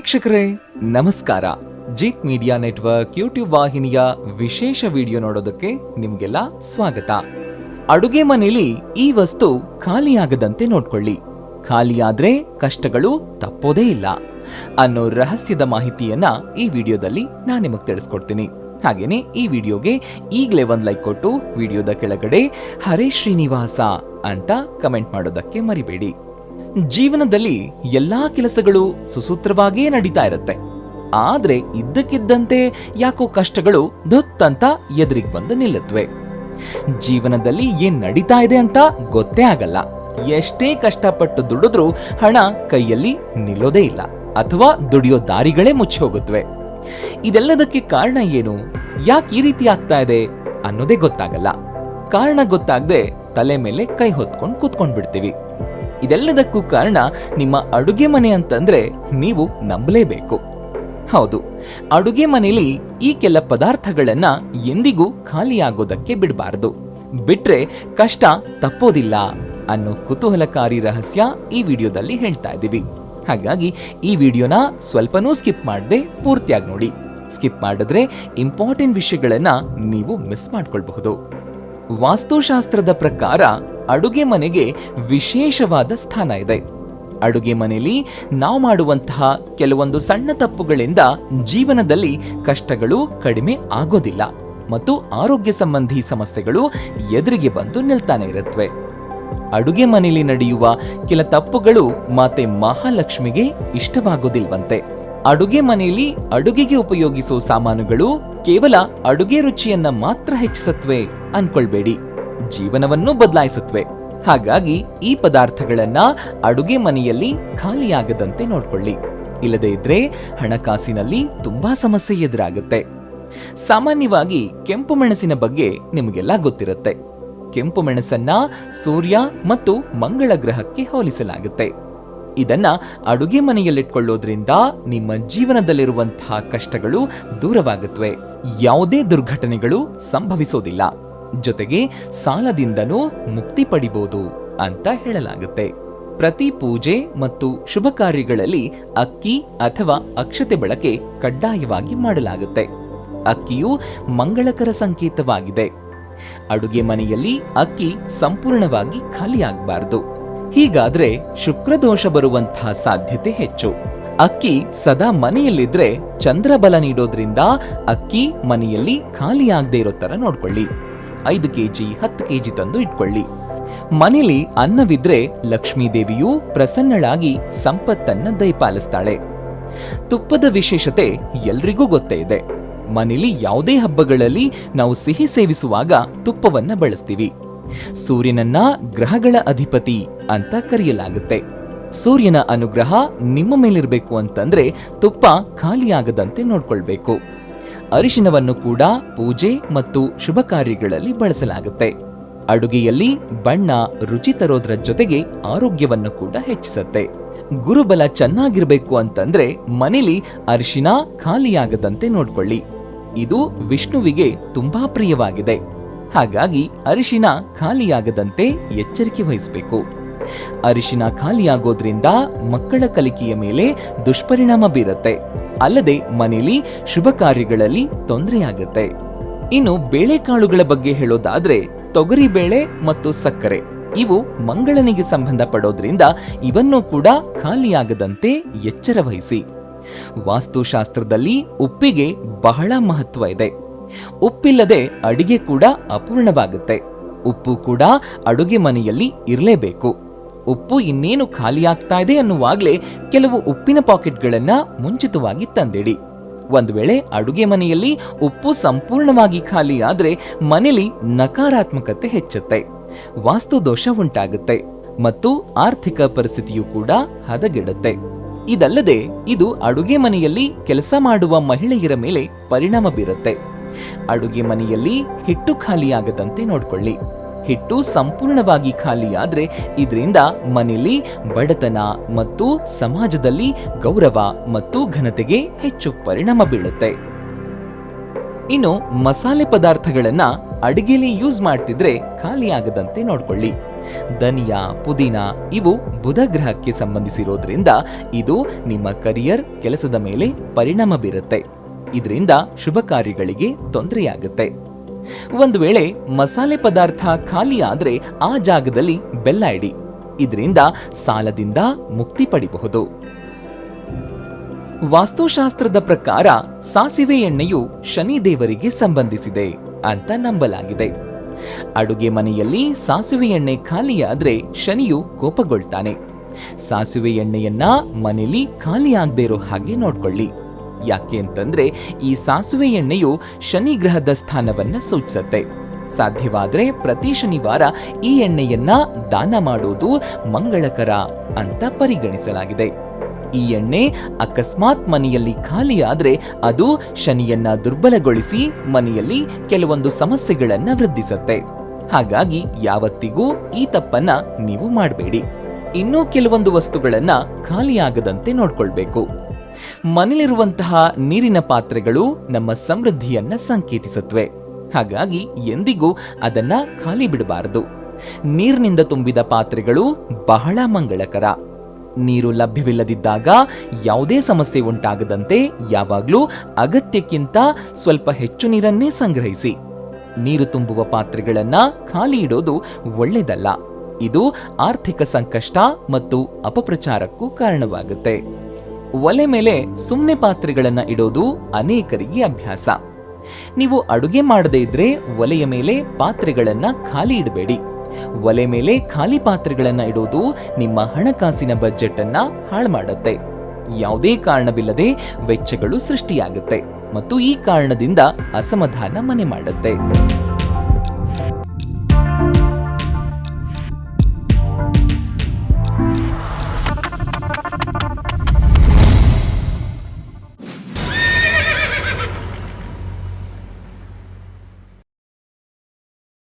ವೀಕ್ಷಕರೇ, ನಮಸ್ಕಾರ. Jeet media network YouTube ವಾಹಿನಿಯ ವಿಶೇಷ ವಿಡಿಯೋ ನೋಡೋದಕ್ಕೆ ನಿಮ್ಗೆಲ್ಲ ಸ್ವಾಗತ. ಅಡುಗೆ ಮನೆಯಲ್ಲಿ ಈ ವಸ್ತು ಖಾಲಿಯಾಗದಂತೆ ನೋಡ್ಕೊಳ್ಳಿ. ಖಾಲಿಯಾದ್ರೆ ಕಷ್ಟಗಳು ತಪ್ಪೋದೇ ಇಲ್ಲ. ಅನ್ನೋ ರಹಸ್ಯದ ಮಾಹಿತಿಯನ್ನ ಈ ವಿಡಿಯೋದಲ್ಲಿ ನಾನು ನಿಮಗೆ ತಿಳಿಸ್ಕೊಡ್ತೀನಿ. ಹಾಗೇನೆ ಈ ವಿಡಿಯೋಗೆ ಈಗಲೇ ಒಂದು ಲೈಕ್ ಕೊಟ್ಟು ವಿಡಿಯೋದ ಕೆಳಗಡೆ ಹರೇ ಶ್ರೀನಿವಾಸ ಅಂತ ಕಮೆಂಟ್ ಮಾಡೋದಕ್ಕೆ ಮರಿಬೇಡಿ. ಜೀವನದಲ್ಲಿ ಎಲ್ಲಾ ಕೆಲಸಗಳು ಸುಸೂತ್ರವಾಗಿಯೇ ನಡೀತಾ ಇರುತ್ತೆ. ಆದ್ರೆ ಇದ್ದಕ್ಕಿದ್ದಂತೆ ಯಾಕೋ ಕಷ್ಟಗಳು ದೊತ್ತಂತ ಎದುರಿಗೆ ಬಂದು ನಿಲ್ಲುತ್ತವೆ ಜೀವನದಲ್ಲಿ ಏನ್ ನಡೀತಾ ಇದೆ ಅಂತ ಗೊತ್ತೇ ಆಗಲ್ಲ. ಎಷ್ಟೇ ಕಷ್ಟಪಟ್ಟು ದುಡಿದ್ರೂ ಹಣ ಕೈಯಲ್ಲಿ ನಿಲ್ಲೋದೇ ಇಲ್ಲ ಅಥವಾ ದುಡಿಯೋ ದಾರಿಗಳೇ ಮುಚ್ಚಿ ಹೋಗುತ್ತವೆ ಇದೆಲ್ಲದಕ್ಕೆ ಕಾರಣ ಏನು? ಯಾಕೆ ಈ ರೀತಿ ಆಗ್ತಾ ಇದೆ ಅನ್ನೋದೇ ಗೊತ್ತಾಗಲ್ಲ. ಕಾರಣ ಗೊತ್ತಾಗದೆ ತಲೆ ಮೇಲೆ ಕೈ ಹೊತ್ಕೊಂಡು ಕೂತ್ಕೊಂಡ್ ಬಿಡ್ತೀವಿ ಇದೆಲ್ಲದಕ್ಕೂ ಕಾರಣ ನಿಮ್ಮ ಅಡುಗೆ ಮನೆ ಅಂತಂದ್ರೆ ನೀವು ನಂಬಲೇಬೇಕು. ಹೌದು, ಅಡುಗೆ ಮನೆಯಲ್ಲಿ ಈ ಕೆಲ ಪದಾರ್ಥಗಳನ್ನ ಎಂದಿಗೂ ಖಾಲಿಯಾಗೋದಕ್ಕೆ ಬಿಡಬಾರದು. ಬಿಟ್ರೆ ಕಷ್ಟ ತಪ್ಪೋದಿಲ್ಲ ಅನ್ನೋ ಕುತೂಹಲಕಾರಿ ರಹಸ್ಯ ಈ ವಿಡಿಯೋದಲ್ಲಿ ಹೇಳ್ತಾ ಇದ್ದೀವಿ ಹಾಗಾಗಿ ಈ ವಿಡಿಯೋನ ಸ್ವಲ್ಪನೂ ಸ್ಕಿಪ್ ಮಾಡದೆ ಪೂರ್ತಿಯಾಗಿ ನೋಡಿ. ಸ್ಕಿಪ್ ಮಾಡಿದ್ರೆ ಇಂಪಾರ್ಟೆಂಟ್ ವಿಷಯಗಳನ್ನ ನೀವು ಮಿಸ್ ಮಾಡ್ಕೊಳ್ಬಹುದು. ವಾಸ್ತುಶಾಸ್ತ್ರದ ಪ್ರಕಾರ ಅಡುಗೆ ಮನೆಗೆ ವಿಶೇಷವಾದ ಸ್ಥಾನ ಇದೆ. ಅಡುಗೆ ಮನೆಯಲ್ಲಿ ನಾವು ಮಾಡುವಂತಹ ಕೆಲವೊಂದು ಸಣ್ಣ ತಪ್ಪುಗಳಿಂದ ಜೀವನದಲ್ಲಿ ಕಷ್ಟಗಳು ಕಡಿಮೆ ಆಗೋದಿಲ್ಲ ಮತ್ತು ಆರೋಗ್ಯ ಸಂಬಂಧಿ ಸಮಸ್ಯೆಗಳು ಎದುರಿಗೆ ಬಂದು ನಿಲ್ತಾನೆ ಇರುತ್ತವೆ. ಅಡುಗೆ ಮನೆಯಲ್ಲಿ ನಡೆಯುವ ಕೆಲ ತಪ್ಪುಗಳು ಮಾತೆ ಮಹಾಲಕ್ಷ್ಮಿಗೆ ಇಷ್ಟವಾಗೋದಿಲ್ವಂತೆ. ಅಡುಗೆ ಮನೆಯಲ್ಲಿ ಅಡುಗೆಗೆ ಉಪಯೋಗಿಸೋ ಸಾಮಾನುಗಳು ಕೇವಲ ಅಡುಗೆ ರುಚಿಯನ್ನ ಮಾತ್ರ ಹೆಚ್ಚಿಸತ್ವೆ ಅನ್ಕೊಳ್ಬೇಡಿ. ಜೀವನವನ್ನು ಬದಲಾಯಿಸುತ್ತವೆ. ಹಾಗಾಗಿ ಈ ಪದಾರ್ಥಗಳನ್ನ ಅಡುಗೆ ಮನೆಯಲ್ಲಿ ಖಾಲಿಯಾಗದಂತೆ ನೋಡ್ಕೊಳ್ಳಿ. ಇಲ್ಲದೇ ಇದ್ರೆ ಹಣಕಾಸಿನಲ್ಲಿ ತುಂಬಾ ಸಮಸ್ಯೆ ಎದುರಾಗುತ್ತೆ. ಸಾಮಾನ್ಯವಾಗಿ ಕೆಂಪು ಮೆಣಸಿನ ಬಗ್ಗೆ ನಿಮಗೆಲ್ಲ ಗೊತ್ತಿರುತ್ತೆ. ಕೆಂಪು ಮೆಣಸನ್ನ ಸೂರ್ಯ ಮತ್ತು ಮಂಗಳ ಗ್ರಹಕ್ಕೆ ಹೋಲಿಸಲಾಗುತ್ತೆ. ಇದನ್ನ ಅಡುಗೆ ಮನೆಯಲ್ಲಿಟ್ಕೊಳ್ಳೋದ್ರಿಂದ ನಿಮ್ಮ ಜೀವನದಲ್ಲಿರುವಂತಹ ಕಷ್ಟಗಳು ದೂರವಾಗುತ್ತವೆ. ಯಾವುದೇ ದುರ್ಘಟನೆಗಳು ಸಂಭವಿಸೋದಿಲ್ಲ. ಜೊತೆಗೆ ಸಾಲದಿಂದನೂ ಮುಕ್ತಿ ಪಡಿಬೋದು ಅಂತ ಹೇಳಲಾಗುತ್ತೆ. ಪ್ರತಿ ಪೂಜೆ ಮತ್ತು ಶುಭ ಕಾರ್ಯಗಳಲ್ಲಿ ಅಕ್ಕಿ ಅಥವಾ ಅಕ್ಷತೆ ಬಳಕೆ ಕಡ್ಡಾಯವಾಗಿ ಮಾಡಲಾಗುತ್ತೆ. ಅಕ್ಕಿಯು ಮಂಗಳಕರ ಸಂಕೇತವಾಗಿದೆ. ಅಡುಗೆ ಮನೆಯಲ್ಲಿ ಅಕ್ಕಿ ಸಂಪೂರ್ಣವಾಗಿ ಖಾಲಿಯಾಗಬಾರದು. ಹೀಗಾದ್ರೆ ಶುಕ್ರದೋಷ ಬರುವಂತಹ ಸಾಧ್ಯತೆ ಹೆಚ್ಚು. ಅಕ್ಕಿ ಸದಾ ಮನೆಯಲ್ಲಿದ್ರೆ ಚಂದ್ರಬಲ ನೀಡೋದ್ರಿಂದ ಅಕ್ಕಿ ಮನೆಯಲ್ಲಿ ಖಾಲಿಯಾಗದೇ ಇರೋ ತರ ನೋಡ್ಕೊಳ್ಳಿ. ಐದು ಕೆಜಿ, ಹತ್ತು ಕೆಜಿ ತಂದು ಇಟ್ಕೊಳ್ಳಿ. ಮನೇಲಿ ಅನ್ನವಿದ್ರೆ ಲಕ್ಷ್ಮೀ ದೇವಿಯು ಪ್ರಸನ್ನಳಾಗಿ ಸಂಪತ್ತನ್ನ ದಯಪಾಲಿಸ್ತಾಳೆ. ತುಪ್ಪದ ವಿಶೇಷತೆ ಎಲ್ರಿಗೂ ಗೊತ್ತೇ ಇದೆ. ಮನೇಲಿ ಯಾವುದೇ ಹಬ್ಬಗಳಲ್ಲಿ ನಾವು ಸಿಹಿ ಸೇವಿಸುವಾಗ ತುಪ್ಪವನ್ನ ಬಳಸ್ತೀವಿ. ಸೂರ್ಯನನ್ನ ಗ್ರಹಗಳ ಅಧಿಪತಿ ಅಂತ ಕರೆಯಲಾಗುತ್ತೆ. ಸೂರ್ಯನ ಅನುಗ್ರಹ ನಿಮ್ಮ ಮೇಲಿರಬೇಕು ಅಂತಂದ್ರೆ ತುಪ್ಪ ಖಾಲಿಯಾಗದಂತೆ ನೋಡ್ಕೊಳ್ಬೇಕು. ಅರಿಶಿನವನ್ನು ಕೂಡ ಪೂಜೆ ಮತ್ತು ಶುಭ ಕಾರ್ಯಗಳಲ್ಲಿ ಬಳಸಲಾಗುತ್ತೆ. ಅಡುಗೆಯಲ್ಲಿ ಬಣ್ಣ ರುಚಿ ತರೋದ್ರ ಜೊತೆಗೆ ಆರೋಗ್ಯವನ್ನು ಕೂಡ ಹೆಚ್ಚಿಸುತ್ತೆ. ಗುರುಬಲ ಚೆನ್ನಾಗಿರಬೇಕು ಅಂತಂದ್ರೆ ಮನೇಲಿ ಅರಿಶಿನ ಖಾಲಿಯಾಗದಂತೆ ನೋಡ್ಕೊಳ್ಳಿ. ಇದು ವಿಷ್ಣುವಿಗೆ ತುಂಬಾ ಪ್ರಿಯವಾಗಿದೆ. ಹಾಗಾಗಿ ಅರಿಶಿನ ಖಾಲಿಯಾಗದಂತೆ ಎಚ್ಚರಿಕೆ ವಹಿಸಬೇಕು. ಅರಿಶಿನ ಖಾಲಿಯಾಗೋದ್ರಿಂದ ಮಕ್ಕಳ ಕಲಿಕೆಯ ಮೇಲೆ ದುಷ್ಪರಿಣಾಮ ಬೀರುತ್ತೆ. ಅಲ್ಲದೆ ಮನೆಯಲ್ಲಿ ಶುಭ ಕಾರ್ಯಗಳಲ್ಲಿ ತೊಂದರೆಯಾಗುತ್ತೆ. ಇನ್ನು ಬೇಳೆಕಾಳುಗಳ ಬಗ್ಗೆ ಹೇಳೋದಾದ್ರೆ ತೊಗರಿ ಬೇಳೆ ಮತ್ತು ಸಕ್ಕರೆ ಇವು ಮಂಗಳನಿಗೆ ಸಂಬಂಧಪಡೋದ್ರಿಂದ ಇವನ್ನು ಕೂಡ ಖಾಲಿಯಾಗದಂತೆ ಎಚ್ಚರ ವಹಿಸಿ ವಾಸ್ತುಶಾಸ್ತ್ರದಲ್ಲಿ ಉಪ್ಪಿಗೆ ಬಹಳ ಮಹತ್ವ ಇದೆ. ಉಪ್ಪಿಲ್ಲದೆ ಅಡಿಗೆ ಕೂಡ ಅಪೂರ್ಣವಾಗುತ್ತೆ. ಉಪ್ಪು ಕೂಡ ಅಡುಗೆ ಮನೆಯಲ್ಲಿ ಇರಲೇಬೇಕು. ಉಪ್ಪು ಇನ್ನೇನು ಖಾಲಿಯಾಗ್ತಾ ಇದೆ ಅನ್ನುವಾಗಲೇ ಕೆಲವು ಉಪ್ಪಿನ ಪಾಕೆಟ್ಗಳನ್ನು ಮುಂಚಿತವಾಗಿ ತಂದಿಡಿ. ಒಂದು ವೇಳೆ ಅಡುಗೆ ಮನೆಯಲ್ಲಿ ಉಪ್ಪು ಸಂಪೂರ್ಣವಾಗಿ ಖಾಲಿ ಆದರೆ ಮನೆಯಲ್ಲಿ ನಕಾರಾತ್ಮಕತೆ ಹೆಚ್ಚುತ್ತೆ. ವಾಸ್ತು ದೋಷ ಉಂಟಾಗುತ್ತೆ ಮತ್ತು ಆರ್ಥಿಕ ಪರಿಸ್ಥಿತಿಯು ಕೂಡ ಹದಗೆಡುತ್ತೆ. ಇದಲ್ಲದೆ ಇದು ಅಡುಗೆ ಮನೆಯಲ್ಲಿ ಕೆಲಸ ಮಾಡುವ ಮಹಿಳೆಯರ ಮೇಲೆ ಪರಿಣಾಮ ಬೀರುತ್ತೆ. ಅಡುಗೆ ಮನೆಯಲ್ಲಿ ಹಿಟ್ಟು ಖಾಲಿಯಾಗದಂತೆ ನೋಡ್ಕೊಳ್ಳಿ. ಹಿಟ್ಟು ಸಂಪೂರ್ಣವಾಗಿ ಖಾಲಿಯಾದರೆ ಇದರಿಂದ ಮನೆಯಲ್ಲಿ ಬಡತನ ಮತ್ತು ಸಮಾಜದಲ್ಲಿ ಗೌರವ ಮತ್ತು ಘನತೆಗೆ ಹೆಚ್ಚು ಪರಿಣಾಮ ಬೀಳುತ್ತೆ. ಇನ್ನು ಮಸಾಲೆ ಪದಾರ್ಥಗಳನ್ನ ಅಡಿಗೆಲಿ ಯೂಸ್ ಮಾಡ್ತಿದ್ರೆ ಖಾಲಿಯಾಗದಂತೆ ನೋಡ್ಕೊಳ್ಳಿ. ಧನಿಯಾ, ಪುದೀನ ಇವು ಬುಧ ಗ್ರಹಕ್ಕೆ ಸಂಬಂಧಿಸಿರೋದ್ರಿಂದ ಇದು ನಿಮ್ಮ ಕರಿಯರ್ ಕೆಲಸದ ಮೇಲೆ ಪರಿಣಾಮ ಬೀರುತ್ತೆ. ಇದರಿಂದ ಶುಭ ಕಾರ್ಯಗಳಿಗೆ ತೊಂದರೆಯಾಗುತ್ತೆ. ಒಂದು ವೇಳೆ ಮಸಾಲೆ ಪದಾರ್ಥ ಖಾಲಿಯಾದರೆ ಆ ಜಾಗದಲ್ಲಿ ಬೆಲ್ಲ ಇಡಿ. ಇದರಿಂದ ಸಾಲದಿಂದ ಮುಕ್ತಿ ಪಡಿಬಹುದು. ವಾಸ್ತುಶಾಸ್ತ್ರದ ಪ್ರಕಾರ ಸಾಸಿವೆ ಎಣ್ಣೆಯು ಶನಿ ದೇವರಿಗೆ ಸಂಬಂಧಿಸಿದೆ ಅಂತ ನಂಬಲಾಗಿದೆ. ಅಡುಗೆ ಮನೆಯಲ್ಲಿ ಸಾಸಿವೆ ಎಣ್ಣೆ ಖಾಲಿಯಾದ್ರೆ ಶನಿಯು ಕೋಪಗೊಳ್ತಾನೆ. ಸಾಸಿವೆ ಎಣ್ಣೆಯನ್ನ ಮನೆಯಲ್ಲಿ ಖಾಲಿಯಾಗದೇ ಇರೋ ಹಾಗೆ ನೋಡ್ಕೊಳ್ಳಿ. ಯಾಕೆ ಅಂತಂದ್ರೆ ಈ ಸಾಸುವೆ ಎಣ್ಣೆಯು ಶನಿ ಗ್ರಹದ ಸ್ಥಾನವನ್ನ ಸೂಚಿಸುತ್ತೆ. ಸಾಧ್ಯವಾದರೆ ಪ್ರತಿ ಶನಿವಾರ ಈ ಎಣ್ಣೆಯನ್ನ ದಾನ ಮಾಡೋದು ಮಂಗಳಕರ ಅಂತ ಪರಿಗಣಿಸಲಾಗಿದೆ. ಈ ಎಣ್ಣೆ ಅಕಸ್ಮಾತ್ ಮನೆಯಲ್ಲಿ ಖಾಲಿ ಆದ್ರೆ ಅದು ಶನಿಯನ್ನ ದುರ್ಬಲಗೊಳಿಸಿ ಮನೆಯಲ್ಲಿ ಕೆಲವೊಂದು ಸಮಸ್ಯೆಗಳನ್ನ ವೃದ್ಧಿಸುತ್ತೆ. ಹಾಗಾಗಿ ಯಾವತ್ತಿಗೂ ಈ ತಪ್ಪನ್ನ ನೀವು ಮಾಡಬೇಡಿ. ಇನ್ನೂ ಕೆಲವೊಂದು ವಸ್ತುಗಳನ್ನ ಖಾಲಿಯಾಗದಂತೆ ನೋಡ್ಕೊಳ್ಬೇಕು. ಮನೆಯಲ್ಲಿರುವಂತಹ ನೀರಿನ ಪಾತ್ರೆಗಳು ನಮ್ಮ ಸಮೃದ್ಧಿಯನ್ನ ಸಂಕೇತಿಸುತ್ತವೆ. ಹಾಗಾಗಿ ಎಂದಿಗೂ ಅದನ್ನ ಖಾಲಿ ಬಿಡಬಾರದು. ನೀರಿನಿಂದ ತುಂಬಿದ ಪಾತ್ರೆಗಳು ಬಹಳ ಮಂಗಳಕರ. ನೀರು ಲಭ್ಯವಿಲ್ಲದಿದ್ದಾಗ ಯಾವುದೇ ಸಮಸ್ಯೆ ಉಂಟಾಗದಂತೆ ಯಾವಾಗಲೂ ಅಗತ್ಯಕ್ಕಿಂತ ಸ್ವಲ್ಪ ಹೆಚ್ಚು ನೀರನ್ನೇ ಸಂಗ್ರಹಿಸಿ. ನೀರು ತುಂಬುವ ಪಾತ್ರೆಗಳನ್ನ ಖಾಲಿ ಇಡೋದು ಒಳ್ಳೆಯದಲ್ಲ. ಇದು ಆರ್ಥಿಕ ಸಂಕಷ್ಟ ಮತ್ತು ಅಪಪ್ರಚಾರಕ್ಕೂ ಕಾರಣವಾಗುತ್ತೆ. ಒಲೆ ಮೇಲೆ ಸುಮ್ಮನೆ ಪಾತ್ರೆಗಳನ್ನು ಇಡೋದು ಅನೇಕರಿಗೆ ಅಭ್ಯಾಸ. ನೀವು ಅಡುಗೆ ಮಾಡದೇ ಇದ್ರೆ ಒಲೆಯ ಮೇಲೆ ಪಾತ್ರೆಗಳನ್ನು ಖಾಲಿ ಇಡಬೇಡಿ. ಒಲೆ ಮೇಲೆ ಖಾಲಿ ಪಾತ್ರೆಗಳನ್ನು ಇಡೋದು ನಿಮ್ಮ ಹಣಕಾಸಿನ ಬಜೆಟ್ ಅನ್ನ ಹಾಳು ಮಾಡುತ್ತೆ ಯಾವುದೇ ಕಾರಣವಿಲ್ಲದೆ ವೆಚ್ಚಗಳು ಸೃಷ್ಟಿಯಾಗುತ್ತೆ ಮತ್ತು ಈ ಕಾರಣದಿಂದ ಅಸಮಾಧಾನ ಮನೆ ಮಾಡುತ್ತೆ.